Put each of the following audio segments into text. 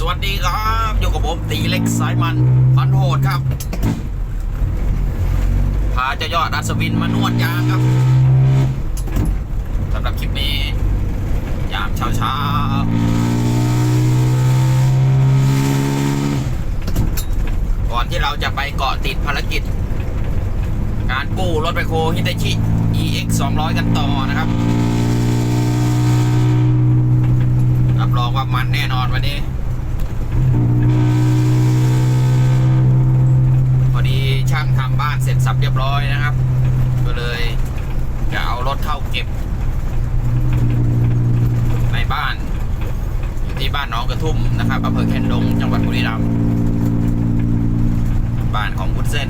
สวัสดีครับอยู่กับผมตีเล็กสายมันพันโหดครับ พาเจ้ายอดอัศวินมานวดยางครับสำหรับคลิปนี้ ยามเช้าเช้าก่อนที่เราจะไปเกาะติดภารกิจ การกู้รถไปโคฮิตาชิ EX 200 กันต่อนะครับรับรองว่ามันแน่นอนวันนี้ พอดีช่า งทำบ้านเสร็จสับเรียบร้อยนะครับ ก็เลยจะเอารถเข้าเก็บ ในบ้านอยู่ที่บ้านน้องกระทุ่มนะครับอำเภอแคนดงจังหวัดบุรีรัมย์บ้านของคุณเส้น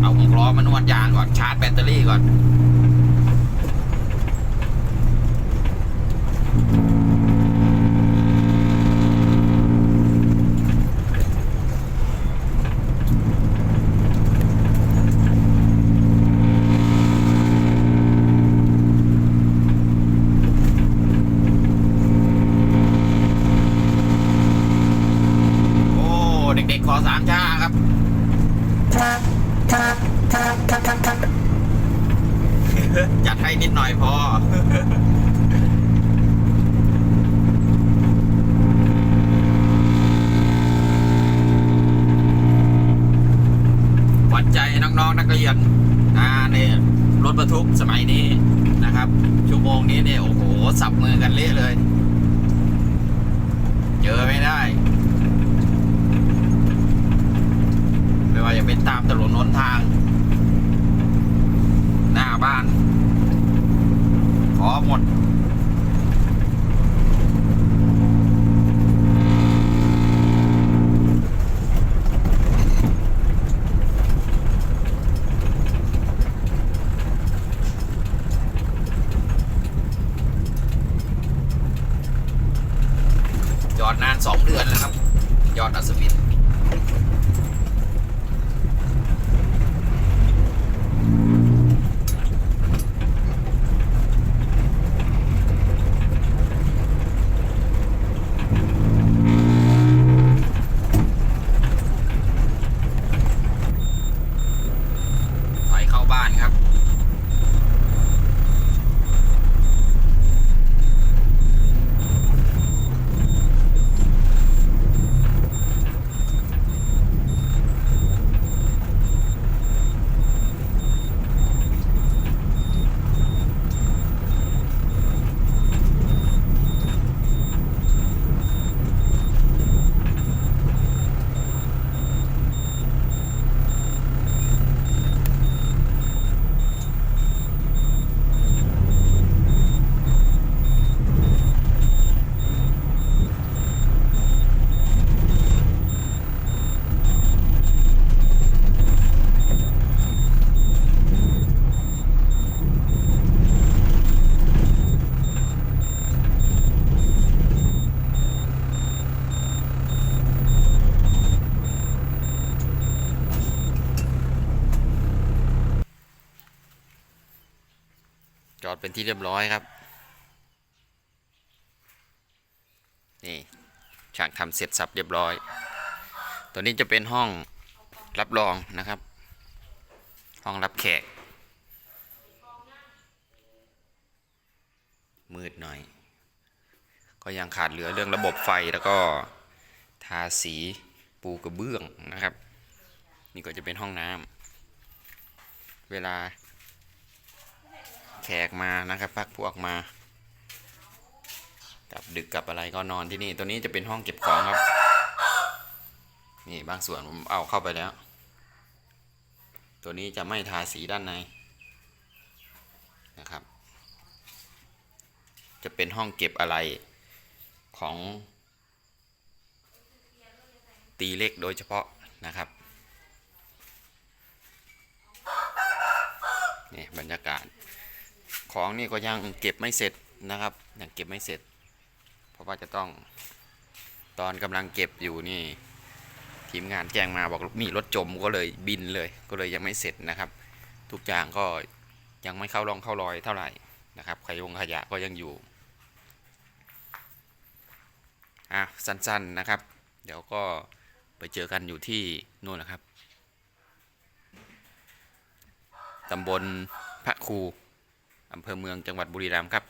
เอาหกล้อมานวดยางก่อนชาร์จแบตเตอรี่ก่อน โอ้ เด็กๆขอสามชาครับจัดให้นิดหน่อยพอหวัดใจน้องๆนักเรียนอ่าเนี่ยรถบรรทุกสมัยนี้นะครับ ชั่วโมงนี้เนี่ยโอ้โห สับมือกันเละเลย เจอไม่ได้ ไม่ว่าจะเป็นตามถนนหนทาง หน้าบ้าน หมดยอดนานสองเดือนแล้วครับ ยอดอัศวิน อดเป็นที่เรียบร้อยครับ นี่ช่างทำเสร็จสับเรียบร้อย ตัวนี้จะเป็นห้องรับรองนะครับ ห้องรับแขก มืดหน่อย ก็ยังขาดเหลือเรื่องระบบไฟแล้วก็ทาสีปูกระเบื้องนะครับ นี่ก็จะเป็นห้องน้ำเวลา แขกมานะครับพักพวกมากลับดึกกลับอะไรก็นอนที่นี่ ตัวนี้จะเป็นห้องเก็บของครับ นี่บางส่วนผมเอาเข้าไปแล้ว ตัวนี้จะไม่ทาสีด้านในนะครับ จะเป็นห้องเก็บอะไรของ ตีเล็กโดยเฉพาะนะครับนี่บรรยากาศ ของนี่ก็ยังเก็บไม่เสร็จนะครับยังเก็บไม่เสร็จ เพราะว่าจะต้องตอนกำลังเก็บอยู่นี่ ทีมงานแจ้งมาบอกมีรถจมก็เลยบินเลย ก็เลยยังไม่เสร็จนะครับ ทุกอย่างก็ยังไม่เข้าร่องเข้ารอยเท่าไหร่นะครับขยงขยะก็ยังอยู่อะสั้นๆนะครับ เดี๋ยวก็ไปเจอกันอยู่ที่นู่นนะครับตำบลพระครู อำเภอเมืองจังหวัดบุรีรัมย์ครับ